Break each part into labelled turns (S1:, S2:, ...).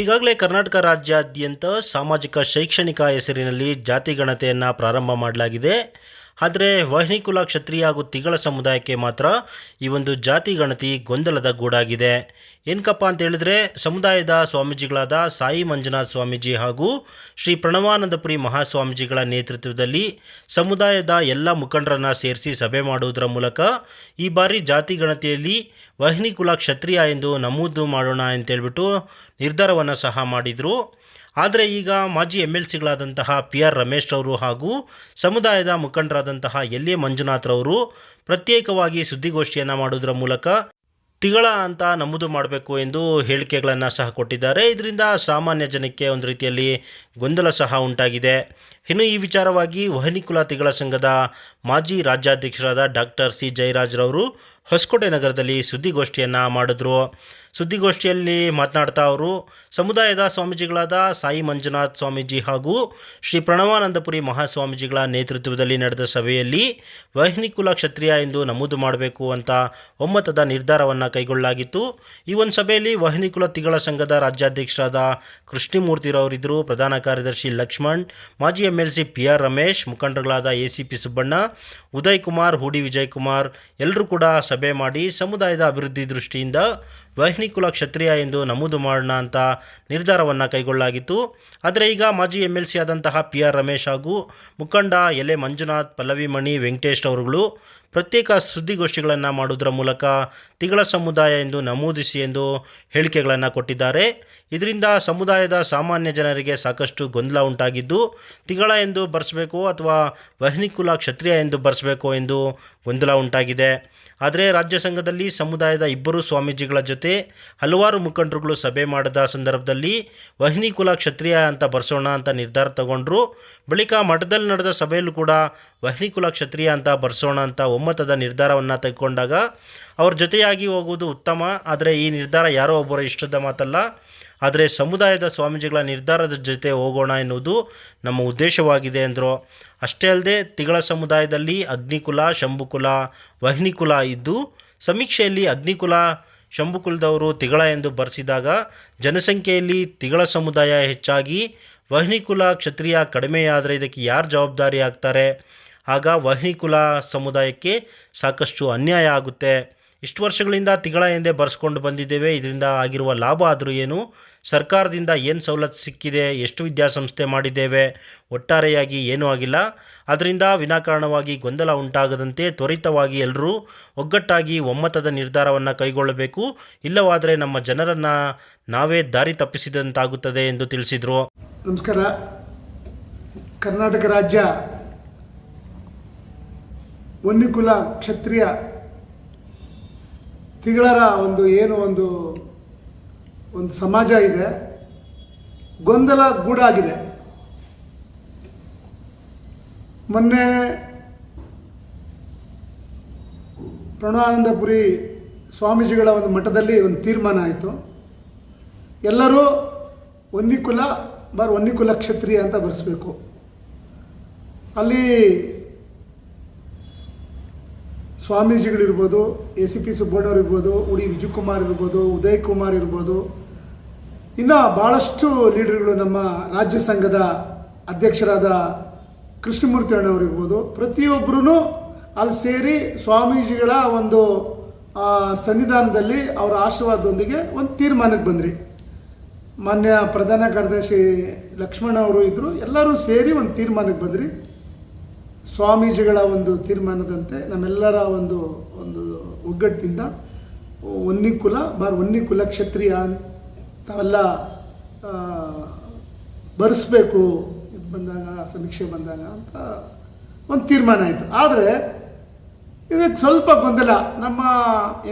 S1: ಈಗಾಗಲೇ ಕರ್ನಾಟಕ ರಾಜ್ಯಾದ್ಯಂತ ಸಾಮಾಜಿಕ ಶೈಕ್ಷಣಿಕ ಹೆಸರಿನಲ್ಲಿ ಜಾತಿ ಗಣತೆಯನ್ನು ಪ್ರಾರಂಭ ಮಾಡಲಾಗಿದೆ. ಆದರೆ ವಹ್ನಿಕುಲ ಕ್ಷತ್ರಿಯ ಹಾಗೂ ತಿಗಳ ಸಮುದಾಯಕ್ಕೆ ಮಾತ್ರ ಈ ಒಂದು ಜಾತಿ ಗಣತಿ ಗೊಂದಲದ ಗೂಡಾಗಿದೆ. ಏನಕ್ಕಪ್ಪ ಅಂತ ಹೇಳಿದ್ರೆ ಸಮುದಾಯದ ಸ್ವಾಮೀಜಿಗಳಾದ ಸಾಯಿ ಮಂಜುನಾಥ್ ಸ್ವಾಮೀಜಿ ಹಾಗೂ ಶ್ರೀ ಪ್ರಣವಾನಂದಪುರಿ ಮಹಾಸ್ವಾಮೀಜಿಗಳ ನೇತೃತ್ವದಲ್ಲಿ ಸಮುದಾಯದ ಎಲ್ಲ ಮುಖಂಡರನ್ನು ಸೇರಿಸಿ ಸಭೆ ಮಾಡುವುದರ ಮೂಲಕ ಈ ಬಾರಿ ಜಾತಿ ಗಣತಿಯಲ್ಲಿ ವಹ್ನಿಕುಲ ಕ್ಷತ್ರಿಯ ಎಂದು ನಮೂದು ಮಾಡೋಣ ಅಂತೇಳ್ಬಿಟ್ಟು ನಿರ್ಧಾರವನ್ನು ಸಹ ಮಾಡಿದರು. ಆದರೆ ಈಗ ಮಾಜಿ ಎಂ ಎಲ್ ಸಿಗಳಾದಂತಹ ಪಿ ಆರ್ ರಮೇಶ್ ರವರು ಹಾಗೂ ಸಮುದಾಯದ ಮುಖಂಡರಾದಂತಹ ಎಲ್ ಎ ಮಂಜುನಾಥ್ರವರು ಪ್ರತ್ಯೇಕವಾಗಿ ಸುದ್ದಿಗೋಷ್ಠಿಯನ್ನು ಮಾಡೋದರ ಮೂಲಕ ತಿಗಳ ಅಂತ ನಮೂದು ಮಾಡಬೇಕು ಎಂದು ಹೇಳಿಕೆಗಳನ್ನು ಸಹ ಕೊಟ್ಟಿದ್ದಾರೆ. ಇದರಿಂದ ಸಾಮಾನ್ಯ ಜನಕ್ಕೆ ಒಂದು ರೀತಿಯಲ್ಲಿ ಗೊಂದಲ ಸಹ ಉಂಟಾಗಿದೆ. ಇನ್ನು ಈ ವಿಚಾರವಾಗಿ ವಹನಿಕುಲ ತಿಗಳ ಸಂಘದ ಮಾಜಿ ರಾಜ್ಯಾಧ್ಯಕ್ಷರಾದ ಡಾಕ್ಟರ್ ಸಿ ಜಯರಾಜ್ರವರು ಹೊಸಕೋಟೆ ನಗರದಲ್ಲಿ ಸುದ್ದಿಗೋಷ್ಠಿಯನ್ನು ಮಾಡಿದ್ರು. ಸುದ್ದಿಗೋಷ್ಠಿಯಲ್ಲಿ ಮಾತನಾಡ್ತಾ ಅವರು, ಸಮುದಾಯದ ಸ್ವಾಮೀಜಿಗಳಾದ ಸಾಯಿ ಮಂಜುನಾಥ್ ಸ್ವಾಮೀಜಿ ಹಾಗೂ ಶ್ರೀ ಪ್ರಣವಾನಂದಪುರಿ ಮಹಾಸ್ವಾಮೀಜಿಗಳ ನೇತೃತ್ವದಲ್ಲಿ ನಡೆದ ಸಭೆಯಲ್ಲಿ ವಹ್ನಿಕುಲ ಕ್ಷತ್ರಿಯ ಎಂದು ನಮೂದು ಮಾಡಬೇಕು ಅಂತ ಒಮ್ಮತದ ನಿರ್ಧಾರವನ್ನು ಕೈಗೊಳ್ಳಲಾಗಿತ್ತು. ಈ ಒಂದು ಸಭೆಯಲ್ಲಿ ವಹ್ನಿಕುಲ ತಿಗಳ ಸಂಘದ ರಾಜ್ಯಾಧ್ಯಕ್ಷರಾದ ಕೃಷ್ಣಮೂರ್ತಿರವರಿದ್ದರು ಪ್ರಧಾನ ಕಾರ್ಯದರ್ಶಿ ಲಕ್ಷ್ಮಣ್, ಮಾಜಿ M L C P R Ramesh, ಮುಖಂಡರುಗಳಾದ A C P Subbanna, Uday Kumar, Hoodi Vijay Kumar ಎಲ್ಲರೂ ಕೂಡ ಸಭೆ ಮಾಡಿ ಸಮುದಾಯದ ಅಭಿವೃದ್ಧಿ ದೃಷ್ಟಿಯಿಂದ ವಹ್ನಿಕುಲ ಕ್ಷತ್ರಿಯ ಎಂದು ನಮೂದು ಮಾಡೋಣ ಅಂತ ನಿರ್ಧಾರವನ್ನು ಕೈಗೊಳ್ಳಲಾಗಿತ್ತು. ಆದರೆ ಈಗ ಮಾಜಿ ಎಂ ಎಲ್ ಸಿ ಆದಂತಹ ಪಿ ಆರ್ ರಮೇಶ್ ಹಾಗೂ ಮುಖಂಡ ಎಲೆ ಮಂಜುನಾಥ್ ಪಲ್ಲವಿಮಣಿ ವೆಂಕಟೇಶ್ ಅವರುಗಳು ಪ್ರತ್ಯೇಕ ಸುದ್ದಿಗೋಷ್ಠಿಗಳನ್ನು ಮಾಡುವುದರ ಮೂಲಕ ತಿಗಳ ಸಮುದಾಯ ಎಂದು ನಮೂದಿಸಿ ಎಂದು ಹೇಳಿಕೆಗಳನ್ನು ಕೊಟ್ಟಿದ್ದಾರೆ. ಇದರಿಂದ ಸಮುದಾಯದ ಸಾಮಾನ್ಯ ಜನರಿಗೆ ಸಾಕಷ್ಟು ಗೊಂದಲ ಉಂಟಾಗಿದ್ದು, ತಿಗಳ ಎಂದು ಬರೆಸಬೇಕು ಅಥವಾ ವಹ್ನಿಕುಲ ಕ್ಷತ್ರಿಯ ಎಂದು ಬರೆಸಬೇಕು ಎಂದು ಗೊಂದಲ ಉಂಟಾಗಿದೆ. ಆದರೆ ರಾಜ್ಯ ಸಂಘದಲ್ಲಿ ಸಮುದಾಯದ ಇಬ್ಬರು ಸ್ವಾಮೀಜಿಗಳ ಜೊತೆ ಹಲವಾರು ಮುಖಂಡರುಗಳು ಸಭೆ ಮಾಡಿದ ಸಂದರ್ಭದಲ್ಲಿ ವಹ್ನಿಕುಲ ಕ್ಷತ್ರಿಯ ಅಂತ ಬರೆಸೋಣ ಅಂತ ನಿರ್ಧಾರ ತಗೊಂಡ್ರು. ಬಳಿಕ ಮಠದಲ್ಲಿ ನಡೆದ ಸಭೆಯಲ್ಲೂ ಕೂಡ ವಹ್ನಿಕುಲ ಕ್ಷತ್ರಿಯ ಅಂತ ಬರೆಸೋಣ ಅಂತ ಒಮ್ಮತದ ನಿರ್ಧಾರವನ್ನು ತೆಗೆದುಕೊಂಡಾಗ ಅವ್ರ ಜೊತೆಯಾಗಿ ಹೋಗುವುದು ಉತ್ತಮ. ಆದರೆ ಈ ನಿರ್ಧಾರ ಯಾರೋ ಒಬ್ಬರ ಇಷ್ಟದ ಮಾತಲ್ಲ. ಆದರೆ ಸಮುದಾಯದ ಸ್ವಾಮೀಜಿಗಳ ನಿರ್ಧಾರದ ಜೊತೆ ಹೋಗೋಣ ಎನ್ನುವುದು ನಮ್ಮ ಉದ್ದೇಶವಾಗಿದೆ ಅಂದರು. ಅಷ್ಟೇ ಅಲ್ಲದೆ ತಿಗಳ ಸಮುದಾಯದಲ್ಲಿ ಅಗ್ನಿಕುಲ, ಶಂಭುಕುಲ, ವಹ್ನಿಕುಲ ಇದ್ದು, ಸಮೀಕ್ಷೆಯಲ್ಲಿ ಅಗ್ನಿಕುಲ, ಶಂಭುಕುಲದವರು ತಿಗಳ ಎಂದು ಬರೆಸಿದಾಗ ಜನಸಂಖ್ಯೆಯಲ್ಲಿ ತಿಗಳ ಸಮುದಾಯ ಹೆಚ್ಚಾಗಿ, ವಹ್ನಿಕುಲ ಕ್ಷತ್ರಿಯ ಕಡಿಮೆಯಾದರೆ ಇದಕ್ಕೆ ಯಾರು ಜವಾಬ್ದಾರಿ ಆಗ್ತಾರೆ? ಆಗ ವಹ್ನಿಕುಲ ಸಮುದಾಯಕ್ಕೆ ಸಾಕಷ್ಟು ಅನ್ಯಾಯ ಆಗುತ್ತೆ. ಇಷ್ಟು ವರ್ಷಗಳಿಂದ ತಿಂಗಳ ಹಿಂದೆ ಬರೆಸ್ಕೊಂಡು ಬಂದಿದ್ದೇವೆ. ಇದರಿಂದ ಆಗಿರುವ ಲಾಭ ಆದರೂ ಏನು? ಸರ್ಕಾರದಿಂದ ಏನು ಸವಲತ್ತು ಸಿಕ್ಕಿದೆ? ಎಷ್ಟು ವಿದ್ಯಾಸಂಸ್ಥೆ ಮಾಡಿದ್ದೇವೆ? ಒಟ್ಟಾರೆಯಾಗಿ ಏನೂ ಆಗಿಲ್ಲ. ಅದರಿಂದ ವಿನಾಕಾರಣವಾಗಿ ಗೊಂದಲ ಉಂಟಾಗದಂತೆ ತ್ವರಿತವಾಗಿ ಎಲ್ಲರೂ ಒಗ್ಗಟ್ಟಾಗಿ ಒಮ್ಮತದ ನಿರ್ಧಾರವನ್ನು ಕೈಗೊಳ್ಳಬೇಕು. ಇಲ್ಲವಾದರೆ ನಮ್ಮ ಜನರನ್ನು ನಾವೇ ದಾರಿ ತಪ್ಪಿಸಿದಂತಾಗುತ್ತದೆ ಎಂದು ತಿಳಿಸಿದರು.
S2: ನಮಸ್ಕಾರ. ಕರ್ನಾಟಕ ರಾಜ್ಯ ವನ್ಯಕುಲ ಕ್ಷತ್ರಿಯ ತಿಗಳರ ಒಂದು ಏನು ಒಂದು ಒಂದು ಸಮಾಜ ಇದೆ. ಗೊಂದಲ ಗೂಡಾಗಿದೆ ಮೊನ್ನೆ ಪ್ರಣವಾನಂದಪುರಿ ಸ್ವಾಮೀಜಿಗಳ ಒಂದು ಮಠದಲ್ಲಿ ಒಂದು ತೀರ್ಮಾನ ಆಯಿತು. ಎಲ್ಲರೂ ವನ್ನಿಕುಲ ಬಾರ್ ವನ್ನಿಕುಲ ಕ್ಷತ್ರಿಯ ಅಂತ ಬರೆಸ್ಬೇಕು. ಅಲ್ಲಿ ಸ್ವಾಮೀಜಿಗಳಿರ್ಬೋದು, ಎ ಸಿ ಪಿ ಸುಬ್ಬಣ್ಣವ್ರು ಇರ್ಬೋದು ಉಡಿ ವಿಜಯಕುಮಾರ್ ಇರ್ಬೋದು, ಉದಯ್ ಕುಮಾರ್ ಇರ್ಬೋದು. ಇನ್ನು ಭಾಳಷ್ಟು ಲೀಡರ್ಗಳು ನಮ್ಮ ರಾಜ್ಯ ಸಂಘದ ಅಧ್ಯಕ್ಷರಾದ ಕೃಷ್ಣಮೂರ್ತಿ ಅಣ್ಣವ್ರು ಇರ್ಬೋದು ಪ್ರತಿಯೊಬ್ಬರೂ ಅಲ್ಲಿ ಸೇರಿ ಸ್ವಾಮೀಜಿಗಳ ಒಂದು ಸನ್ನಿಧಾನದಲ್ಲಿ ಅವರ ಆಶೀರ್ವಾದದೊಂದಿಗೆ ಒಂದು ತೀರ್ಮಾನಕ್ಕೆ ಬಂದ್ರಿ. ಮಾನ್ಯ ಪ್ರಧಾನ ಕಾರ್ಯದರ್ಶಿ ಲಕ್ಷ್ಮಣ ಅವರು ಇದ್ದರು ಎಲ್ಲರೂ ಸೇರಿ ಒಂದು ತೀರ್ಮಾನಕ್ಕೆ ಬಂದ್ರಿ. ಸ್ವಾಮೀಜಿಗಳ ಒಂದು ತೀರ್ಮಾನದಂತೆ ನಮ್ಮೆಲ್ಲರ ಒಂದು ಒಂದು ಒಗ್ಗಟ್ಟಿನಿಂದ ವನ್ನಿಕುಲ ಬಾರ್ ವನ್ನಿಕುಲ ಕ್ಷತ್ರಿಯ ತಾವೆಲ್ಲ ಬರೆಸ್ಬೇಕು ಇದು ಬಂದಾಗ, ಸಮೀಕ್ಷೆ ಬಂದಾಗ ಅಂತ ಒಂದು ತೀರ್ಮಾನ ಆಯಿತು. ಆದರೆ ಇದಕ್ಕೆ ಸ್ವಲ್ಪ ಗೊಂದಲ. ನಮ್ಮ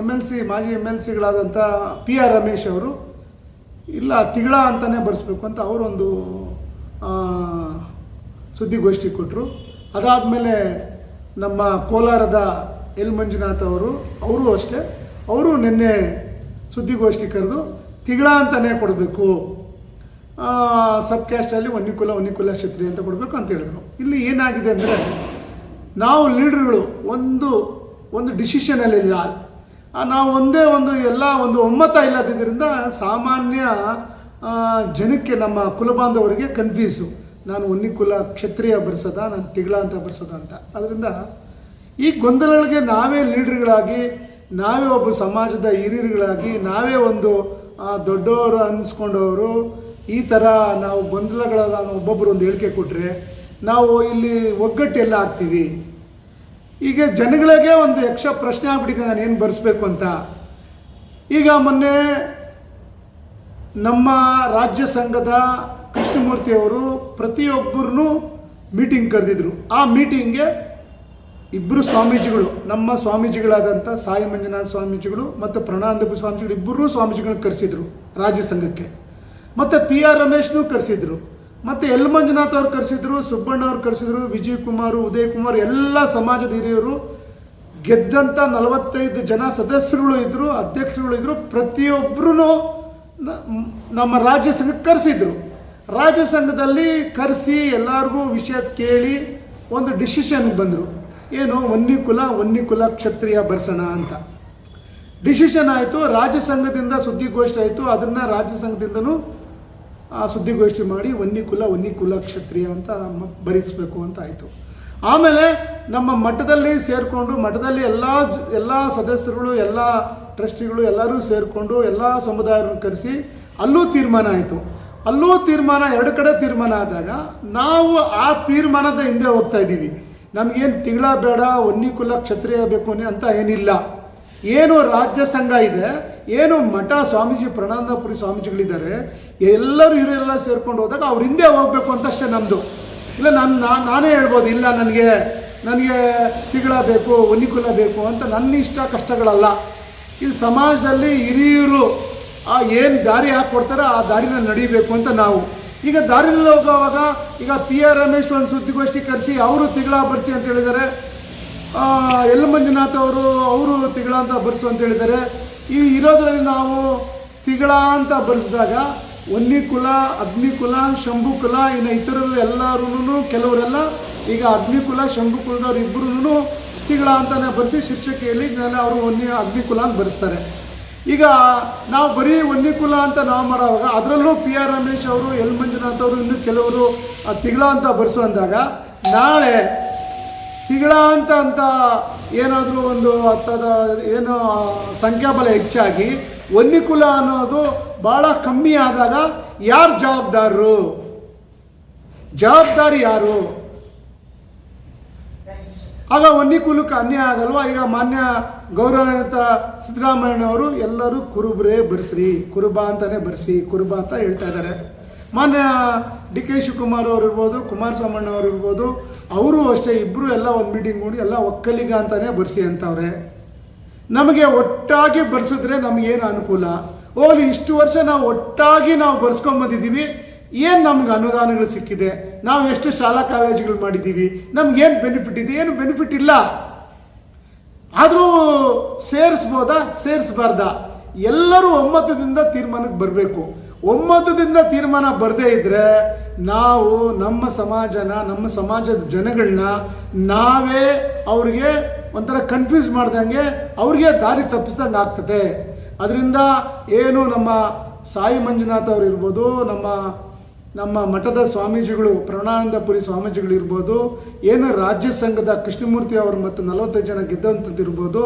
S2: ಎಂ ಎಲ್ ಸಿ, ಮಾಜಿ ಎಂ ಎಲ್ ಸಿಗಳಾದಂಥ ಪಿ ಆರ್ ರಮೇಶ್ ಅವರು, ಇಲ್ಲ, ತಿಗಳ ಅಂತಲೇ ಬರೆಸ್ಬೇಕು ಅಂತ ಅವರೊಂದು ಸುದ್ದಿಗೋಷ್ಠಿ ಕೊಟ್ಟರು ಅದಾದಮೇಲೆ ನಮ್ಮ ಕೋಲಾರದ ಎಲ್ ಮಂಜುನಾಥ್ ಅವರು ಅವರು ಅಷ್ಟೇ. ಅವರು ನಿನ್ನೆ ಸುದ್ದಿಗೋಷ್ಠಿ ಕರೆದು, ತಿಗಳ ಅಂತಲೇ ಕೊಡಬೇಕು. ಸಬ್ ಕ್ಯಾಸ್ಟಲ್ಲಿ ಒನ್ನಿಕುಲ ಒನ್ನಿಕುಲ ಛತ್ರಿ ಅಂತ ಕೊಡಬೇಕು ಅಂತ ಹೇಳಿದ್ರು. ಇಲ್ಲಿ ಏನಾಗಿದೆ ಅಂದರೆ, ನಾವು ಲೀಡ್ರ್ಗಳು ಒಂದು ಒಂದು ಡಿಸಿಷನಲ್ಲಿಲ್ಲ ನಾವು ಒಂದೇ ಒಂದು, ಎಲ್ಲ ಒಂದು ಒಮ್ಮತ ಇಲ್ಲದಿದ್ದರಿಂದ ಸಾಮಾನ್ಯ ಜನಕ್ಕೆ ನಮ್ಮ ಕುಲಬಾಂಧವರಿಗೆ ಕನ್ಫ್ಯೂಸು. ನಾನು ಒನ್ನಿ ಕುಲ ಕ್ಷತ್ರಿಯ ಬರ್ಸೋದ, ನಾನು ತಿಗಳ ಅಂತ ಬರ್ಸೋದ ಅಂತ. ಅದರಿಂದ ಈ ಗೊಂದಲಗಳಿಗೆ ನಾವೇ ಲೀಡ್ರ್ಗಳಾಗಿ, ನಾವೇ ಒಬ್ಬ ಸಮಾಜದ ಹಿರಿಯರುಗಳಾಗಿ, ನಾವೇ ಒಂದು ದೊಡ್ಡವರು ಅನ್ನಿಸ್ಕೊಂಡವರು ಈ ಥರ ನಾವು ಗೊಂದಲಗಳ ಒಬ್ಬೊಬ್ಬರು ಒಂದು ಹೇಳಿಕೆ ಕೊಟ್ಟರೆ ನಾವು ಇಲ್ಲಿ ಒಗ್ಗಟ್ಟೆಲ್ಲ ಆಗ್ತೀವಿ. ಈಗ ಜನಗಳಿಗೆ ಒಂದು ಯಕ್ಷ ಪ್ರಶ್ನೆ ಆಗ್ಬಿಟ್ಟಿದೆ ನಾನು ಏನು ಬರೆಸ್ಬೇಕು ಅಂತ. ಈಗ ಮೊನ್ನೆ ನಮ್ಮ ರಾಜ್ಯ ಸಂಘದ ಕೃಷ್ಣಮೂರ್ತಿಯವರು ಪ್ರತಿಯೊಬ್ಬರನ್ನು ಮೀಟಿಂಗ್ ಕರೆದಿದ್ರು. ಆ ಮೀಟಿಂಗ್ಗೆ ಇಬ್ಬರು ಸ್ವಾಮೀಜಿಗಳು, ನಮ್ಮ ಸ್ವಾಮೀಜಿಗಳಾದಂಥ ಸಾಯಿ ಮಂಜುನಾಥ ಸ್ವಾಮೀಜಿಗಳು ಮತ್ತು ಪ್ರಣಾನಂದ ಸ್ವಾಮೀಜಿಗಳು ಇಬ್ಬರೂ ಸ್ವಾಮೀಜಿಗಳನ್ನ ಕರೆಸಿದ್ರು ರಾಜ್ಯ ಸಂಘಕ್ಕೆ. ಮತ್ತು ಪಿ ಆರ್ ರಮೇಶ್ನೂ ಕರೆಸಿದ್ರು. ಮತ್ತು ಎಲ್ ಮಂಜುನಾಥ್ ಅವ್ರು ಕರೆಸಿದ್ರು, ಸುಬ್ಬಣ್ಣ ಅವ್ರು ಕರೆಸಿದ್ರು, ವಿಜಯ್ ಕುಮಾರ್, ಉದಯ್ ಕುಮಾರ್ ಎಲ್ಲ ಸಮಾಜದ ಹಿರಿಯರು ಗೆದ್ದಂಥ ನಲವತ್ತೈದು ಜನ ಸದಸ್ಯರುಗಳು ಇದ್ದರು ಅಧ್ಯಕ್ಷರುಗಳು ಇದ್ದರು ಪ್ರತಿಯೊಬ್ಬರೂ ನಮ್ಮ ರಾಜ್ಯ ಸಂಘಕ್ಕೆ ಕರೆಸಿದ್ರು. ರಾಜ್ಯ ಸಂಘದಲ್ಲಿ ಕರೆಸಿ ಎಲ್ಲರಿಗೂ ವಿಷಯ ಕೇಳಿ ಒಂದು ಡಿಸಿಷನ್ಗೆ ಬಂದರು. ಏನು ವನ್ನಿ ಕುಲ ವನ್ನಿ ಕುಲ ಕ್ಷತ್ರಿಯ ಬರ್ಸೋಣ ಅಂತ. ಡಿಸಿಷನ್ ಆಯಿತು, ರಾಜ್ಯ ಸಂಘದಿಂದ ಸುದ್ದಿಗೋಷ್ಠಿ ಆಯಿತು. ಅದನ್ನು ರಾಜ್ಯ ಸಂಘದಿಂದನೂ, ಆ ಸುದ್ದಿಗೋಷ್ಠಿ ಮಾಡಿ ವನ್ನಿ ಕುಲ ವನ್ನಿ ಕುಲ ಕ್ಷತ್ರಿಯ ಅಂತ ಭರಿಸಬೇಕು ಅಂತ ಆಯಿತು. ಆಮೇಲೆ ನಮ್ಮ ಮಠದಲ್ಲಿ ಸೇರಿಕೊಂಡು, ಮಠದಲ್ಲಿ ಎಲ್ಲ ಎಲ್ಲ ಸದಸ್ಯರುಗಳು, ಎಲ್ಲ ಟ್ರಸ್ಟಿಗಳು ಎಲ್ಲರೂ ಸೇರಿಕೊಂಡು, ಎಲ್ಲ ಸಮುದಾಯವನ್ನು ಕರೆಸಿ ಅಲ್ಲೂ ತೀರ್ಮಾನ ಆಯಿತು. ಅಲ್ಲೂ ತೀರ್ಮಾನ, ಎರಡು ಕಡೆ ತೀರ್ಮಾನ ಆದಾಗ ನಾವು ಆ ತೀರ್ಮಾನದ ಹಿಂದೆ ಹೋಗ್ತಾ ಇದ್ದೀವಿ. ನಮಗೇನು ತಿಂಗಳ ಬೇಡ ವನ್ನಿ ಕುಲ ಕ್ಷತ್ರಿಯ ಬೇಕು ಅಂತ ಏನಿಲ್ಲ. ಏನು ರಾಜ್ಯ ಸಂಘ ಇದೆ, ಏನು ಮಠ ಸ್ವಾಮೀಜಿ ಪ್ರಣಾನಂದಪುರಿ ಸ್ವಾಮೀಜಿಗಳಿದ್ದಾರೆ, ಎಲ್ಲರೂ ಹಿರಿಯರೆಲ್ಲ ಸೇರ್ಕೊಂಡು ಹೋದಾಗ ಅವ್ರ ಹಿಂದೆ ಹೋಗ್ಬೇಕು ಅಂತಷ್ಟೇ ನಮ್ಮದು ಇಲ್ಲ, ನಾನು, ನಾನೇ ಹೇಳ್ಬೋದು, ಇಲ್ಲ, ನನಗೆ ನನಗೆ ತಿಗಳ ಬೇಕು ಒನ್ನಿಕುಲ ಬೇಕು ಅಂತ ನನ್ನ ಇಷ್ಟ ಕಷ್ಟಗಳಲ್ಲ. ಇದು ಸಮಾಜದಲ್ಲಿ ಹಿರಿಯರು, ಆ ಏನು ದಾರಿ ಹಾಕ್ಕೊಡ್ತಾರೆ ಆ ದಾರಿನ ನಡಿಬೇಕು ಅಂತ ನಾವು. ಈಗ ದಾರಿನಲ್ಲಿ ಹೋಗುವಾಗ, ಈಗ ಪಿ ಆರ್ ರಮೇಶ್ ಒಂದು ಸುದ್ದಿಗೋಷ್ಠಿ ಕರೆಸಿ, ಅವರು ತಿಗಳ ಬರ್ಸಿ ಅಂತ ಹೇಳಿದ್ದಾರೆ. ಎಲ್ ಮಂಜುನಾಥ್ ಅವರು ಅವರು ತಿಗಳ ಅಂತ ಬರ್ಸು ಅಂತ ಹೇಳಿದ್ದಾರೆ. ಈ ಇರೋದ್ರಲ್ಲಿ ನಾವು ತಿಗಳ ಅಂತ ಬರೆಸಿದಾಗ ಒನ್ನಿ ಕುಲ ಅಗ್ನಿ ಕುಲ ಶಂಭು ಕುಲ ಇನ್ನು ಇತರರು ಎಲ್ಲರೂ ಕೆಲವರೆಲ್ಲ ಈಗ ಅಗ್ನಿಕುಲ ಶಂಭು ಕುಲದವ್ರು ಇಬ್ಬರೂ ತಿಗಳ ಅಂತಲೇ ಬರೆಸಿ ಶೀರ್ಷಿಕೆಯಲ್ಲಿ ಅವರು ಒನ್ನಿ ಅಗ್ನಿಕುಲ ಅಂತ ಬರೆಸ್ತಾರೆ. ಈಗ ನಾವು ಬರೀ ಒನ್ನಿ ಕುಲ ಅಂತ ನಾವು ಮಾಡೋವಾಗ ಅದರಲ್ಲೂ ಪಿ ಆರ್ ರಮೇಶ್ ಅವರು ಎಲ್ ಮಂಜುನಾಥ್ ಅವರು, ಇನ್ನು ಕೆಲವರು ತಿಗಳ ಅಂತ ಬರೆಸು ಅಂದಾಗ ನಾಳೆ ತಿಂಗಳ ಅಂತ ಅಂತ ಏನಾದರೂ ಒಂದು ಹತ್ತದ ಏನು ಸಂಖ್ಯಾಬಲ ಹೆಚ್ಚಾಗಿ ವನ್ನಿಕುಲ ಅನ್ನೋದು ಭಾಳ ಕಮ್ಮಿ ಆದಾಗ ಯಾರು ಜವಾಬ್ದಾರರು? ಜವಾಬ್ದಾರಿ ಯಾರು? ಆಗ ವನ್ನಿಕುಲಕ್ಕೆ ಅನ್ಯಾಯ ಆಗಲ್ವಾ? ಈಗ ಮಾನ್ಯ ಗೌರವಾನ್ವಿತ ಸಿದ್ದರಾಮಯ್ಯನವರು ಎಲ್ಲರೂ ಕುರುಬರೇ ಬರ್ಸ್ರಿ, ಕುರುಬ ಅಂತಲೇ ಬರ್ಸಿ, ಕುರುಬ ಅಂತ ಹೇಳ್ತಾ ಇದ್ದಾರೆ. ಮಾನ್ಯ ಡಿ ಕೆ ಶಿವಕುಮಾರ್ ಅವರು ಇರ್ಬೋದು ಕುಮಾರಸ್ವಾಮಣ್ಣವ್ರು ಇರ್ಬೋದು, ಅವರು ಅಷ್ಟೇ ಇಬ್ಬರು ಎಲ್ಲ ಒಂದು ಮೀಟಿಂಗ್ ಮಾಡಿ ಎಲ್ಲ ಒಕ್ಕಲಿಗ ಅಂತಾನೆ ಬರ್ಸಿ ಅಂತವ್ರೆ. ನಮಗೆ ಒಟ್ಟಾಗಿ ಬರ್ಸಿದ್ರೆ ನಮಗೇನು ಅನುಕೂಲ? ಓಲಿ ಇಷ್ಟು ವರ್ಷ ನಾವು ಒಟ್ಟಾಗಿ ನಾವು ಬರ್ಸ್ಕೊಂಬಂದಿದ್ದೀವಿ ಏನು ನಮ್ಗೆ ಅನುದಾನಗಳು ಸಿಕ್ಕಿದೆ? ನಾವು ಎಷ್ಟು ಶಾಲಾ ಕಾಲೇಜುಗಳು ಮಾಡಿದ್ದೀವಿ? ನಮ್ಗೇನು ಬೆನಿಫಿಟ್ ಇದೆ? ಏನು ಬೆನಿಫಿಟ್ ಇಲ್ಲ. ಆದರೂ ಸೇರಿಸ್ಬೋದಾ? ಸೇರಿಸ್ಬಾರ್ದಾ? ಎಲ್ಲರೂ ಒಮ್ಮತದಿಂದ ತೀರ್ಮಾನಕ್ಕೆ ಬರಬೇಕು. ಒಮ್ಮತದಿಂದ ತೀರ್ಮಾನ ಬರದೇ ಇದ್ದರೆ ನಾವು ನಮ್ಮ ಸಮಾಜನ, ನಮ್ಮ ಸಮಾಜದ ಜನಗಳನ್ನ ನಾವೇ ಅವ್ರಿಗೆ ಒಂಥರ ಕನ್ಫ್ಯೂಸ್ ಮಾಡ್ದಂಗೆ ಅವ್ರಿಗೆ ದಾರಿ ತಪ್ಪಿಸ್ದಂಗೆ ಆಗ್ತದೆ. ಅದರಿಂದ ಏನು ನಮ್ಮ ಸಾಯಿ ಮಂಜುನಾಥ್ ಅವರು ಇರ್ಬೋದು, ನಮ್ಮ ನಮ್ಮ ಮಠದ ಸ್ವಾಮೀಜಿಗಳು, ಪ್ರಣಾನಂದಪುರಿ ಸ್ವಾಮೀಜಿಗಳು ಇರ್ಬೋದು, ಏನು ರಾಜ್ಯ ಸಂಘದ ಕೃಷ್ಣಮೂರ್ತಿ ಅವರು ಮತ್ತು ನಲವತ್ತೈದು ಜನ ಗೆದ್ದಂಥದ್ದು ಇರ್ಬೋದು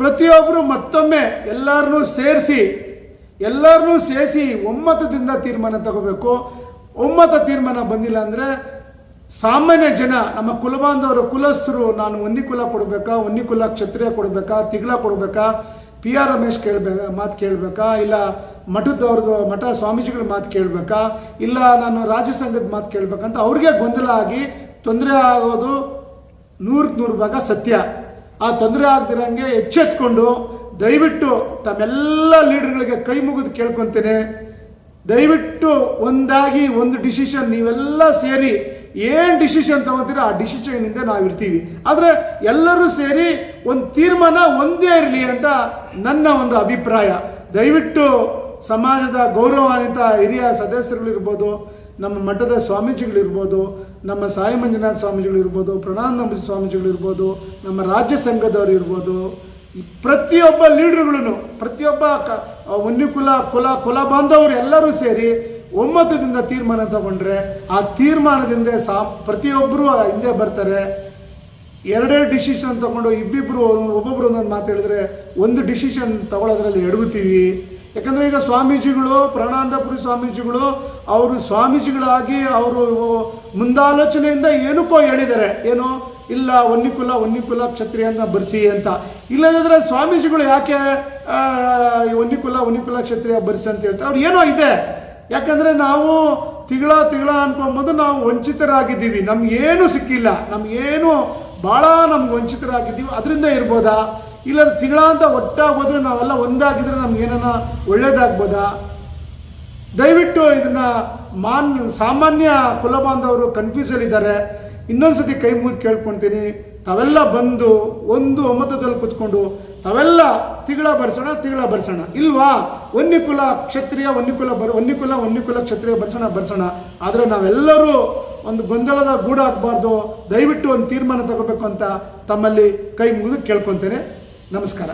S2: ಪ್ರತಿಯೊಬ್ಬರು ಮತ್ತೊಮ್ಮೆ ಎಲ್ಲರನ್ನೂ ಸೇರಿಸಿ ಎಲ್ಲರನ್ನೂ ಸೇರಿಸಿ ಒಮ್ಮತದಿಂದ ತೀರ್ಮಾನ ತಗೋಬೇಕು. ಒಮ್ಮತ ತೀರ್ಮಾನ ಬಂದಿಲ್ಲ ಅಂದರೆ ಸಾಮಾನ್ಯ ಜನ, ನಮ್ಮ ಕುಲಬಾಂಧವರ, ಕುಲಸ್ಥರು, ನಾನು ಒನ್ನಿ ಕುಲ ಕೊಡಬೇಕಾ? ಒನ್ನಿ ಕುಲ ಕ್ಷತ್ರಿಯ ಕೊಡಬೇಕಾ? ತಿಗಳ ಕೊಡಬೇಕಾ? ಪಿ ಆರ್ ರಮೇಶ್ ಕೇಳಬೇಕಾ ಮಾತು ಕೇಳಬೇಕಾ? ಇಲ್ಲ ಮಠದವ್ರದ್ದು ಮಠ ಸ್ವಾಮೀಜಿಗಳ ಮಾತು ಕೇಳಬೇಕಾ? ಇಲ್ಲ ನಾನು ರಾಜ್ಯ ಸಂಘದ ಮಾತು ಕೇಳಬೇಕಂತ ಅವ್ರಿಗೆ ಗೊಂದಲ ಆಗಿ ತೊಂದರೆ ಆಗೋದು ನೂರಕ್ಕೆ ನೂರು ಭಾಗ ಸತ್ಯ. ಆ ತೊಂದರೆ ಆಗದಿರಂಗೆ ಎಚ್ಚೆತ್ಕೊಂಡು ದಯವಿಟ್ಟು ತಮ್ಮೆಲ್ಲ ಲೀಡರ್ಗಳಿಗೆ ಕೈ ಮುಗಿದು ಕೇಳ್ಕೊತೇನೆ. ದಯವಿಟ್ಟು ಒಂದಾಗಿ ಒಂದು ಡಿಸಿಷನ್ ನೀವೆಲ್ಲ ಸೇರಿ ಏನು ಡಿಸಿಷನ್ ತಗೋತೀರಾ ಆ ಡಿಸಿಷನ್ನಿಂದ ನಾವು ಇರ್ತೀವಿ. ಆದರೆ ಎಲ್ಲರೂ ಸೇರಿ ಒಂದು ತೀರ್ಮಾನ ಒಂದೇ ಇರಲಿ ಅಂತ ನನ್ನ ಒಂದು ಅಭಿಪ್ರಾಯ. ದಯವಿಟ್ಟು ಸಮಾಜದ ಗೌರವಾನ್ವಿತ ಹಿರಿಯ ಸದಸ್ಯರುಗಳಿರ್ಬೋದು, ನಮ್ಮ ಮಠದ ಸ್ವಾಮೀಜಿಗಳಿರ್ಬೋದು, ನಮ್ಮ ಸಾಯಿ ಮಂಜುನಾಥ ಸ್ವಾಮೀಜಿಗಳಿರ್ಬೋದು ಪ್ರಣಾನಂದ ಸ್ವಾಮೀಜಿಗಳಿರ್ಬೋದು, ನಮ್ಮ ರಾಜ್ಯ ಸಂಘದವರು ಇರ್ಬೋದು ಪ್ರತಿಯೊಬ್ಬ ಲೀಡರ್ಗಳು ಪ್ರತಿಯೊಬ್ಬ ಕ ವನ್ಯ ಕುಲ ಕುಲ ಕುಲ ಬಾಂಧವರು ಎಲ್ಲರೂ ಸೇರಿ ಒಮ್ಮತದಿಂದ ತೀರ್ಮಾನ ತಗೊಂಡ್ರೆ ಆ ತೀರ್ಮಾನದಿಂದ ಸಾ ಪ್ರತಿಯೊಬ್ಬರು ಹಿಂದೆ ಬರ್ತಾರೆ. ಎರಡೆರಡು ಡಿಸಿಷನ್ ತಗೊಂಡು ಇಬ್ಬಿಬ್ಬರು ಒಬ್ಬೊಬ್ರು ಒಂದೊಂದು ಮಾತು ಹೇಳಿದ್ರೆ ಒಂದು ಡಿಸಿಷನ್ ತಗೊಳ್ಳೋದ್ರಲ್ಲಿ ಎಡಗುತ್ತೀವಿ. ಯಾಕಂದರೆ ಈಗ ಸ್ವಾಮೀಜಿಗಳು, ಪ್ರಾಣಾನಂದಪುರಿ ಸ್ವಾಮೀಜಿಗಳು, ಅವರು ಸ್ವಾಮೀಜಿಗಳಾಗಿ ಅವರು ಮುಂದಾಲೋಚನೆಯಿಂದ ಏನಕ್ಕೋ ಹೇಳಿದ್ದಾರೆ. ಏನು? ಇಲ್ಲ ಒನ್ನಿಕುಲ ಒನ್ನಿಕುಲ ಕ್ಷತ್ರಿಯನ್ನ ಬರ್ಸಿ ಅಂತ. ಇಲ್ಲದಿದ್ರೆ ಸ್ವಾಮೀಜಿಗಳು ಯಾಕೆ ಒನ್ನಿಕುಲ ವನ್ಯಕುಲ ಕ್ಷತ್ರಿಯ ಬರ್ಸಿ ಅಂತ ಹೇಳ್ತಾರೆ? ಅವ್ರು ಏನೋ ಇದೆ. ಯಾಕಂದ್ರೆ ನಾವು ತಿಂಗಳ ತಿಂಗಳ ಅನ್ಕೊಂಬೋದು ನಾವು ವಂಚಿತರಾಗಿದ್ದೀವಿ. ನಮ್ಗೇನು ಸಿಕ್ಕಿಲ್ಲ. ನಮಗೇನು ಭಾಳ ನಮ್ಗೆ ವಂಚಿತರಾಗಿದ್ದೀವಿ. ಅದರಿಂದ ಇರ್ಬೋದಾ? ಇಲ್ಲ ತಿಂಗಳ ಅಂತ ಒಟ್ಟಾಗಿ ಹೋದ್ರೆ ನಾವೆಲ್ಲ ಒಂದಾಗಿದ್ರೆ ನಮ್ಗೆ ಏನಾನ ಒಳ್ಳೇದಾಗ್ಬೋದಾ? ದಯವಿಟ್ಟು ಇದನ್ನು ಮಾನ್, ಸಾಮಾನ್ಯ ಕುಲಬಾಂಧವರು ಕನ್ಫ್ಯೂಸಲ್ ಇದ್ದಾರೆ ಇನ್ನೊಂದ್ಸತಿ ಕೈ ಮುಗಿದು ಕೇಳ್ಕೊಳ್ತೀನಿ ತಾವೆಲ್ಲ ಬಂದು ಒಂದು ಒಮ್ಮತದಲ್ಲಿ ಕುತ್ಕೊಂಡು ತಾವೆಲ್ಲ ತಿಗಳ ಬರ್ಸೋಣ ತಿಗಳ ಬರ್ಸೋಣ. ಇಲ್ವಾ? ವನ್ಯಕುಲ ಕ್ಷತ್ರಿಯ ಒನ್ನಿಕುಲ ಬರ್ ಒನ್ನಿಕುಲ ವನ್ಯಕುಲ ಕ್ಷತ್ರಿಯ ಬರ್ಸೋಣ ಬರ್ಸೋಣ. ಆದರೆ ನಾವೆಲ್ಲರೂ ಒಂದು ಗೊಂದಲದ ಗೂಡು ಹಾಕಬಾರ್ದು ದಯವಿಟ್ಟು ಒಂದು ತೀರ್ಮಾನ ತಗೋಬೇಕು ಅಂತ ತಮ್ಮಲ್ಲಿ ಕೈ ಮುಗಿದು ಕೇಳ್ಕೊತೇನೆ. ನಮಸ್ಕಾರ.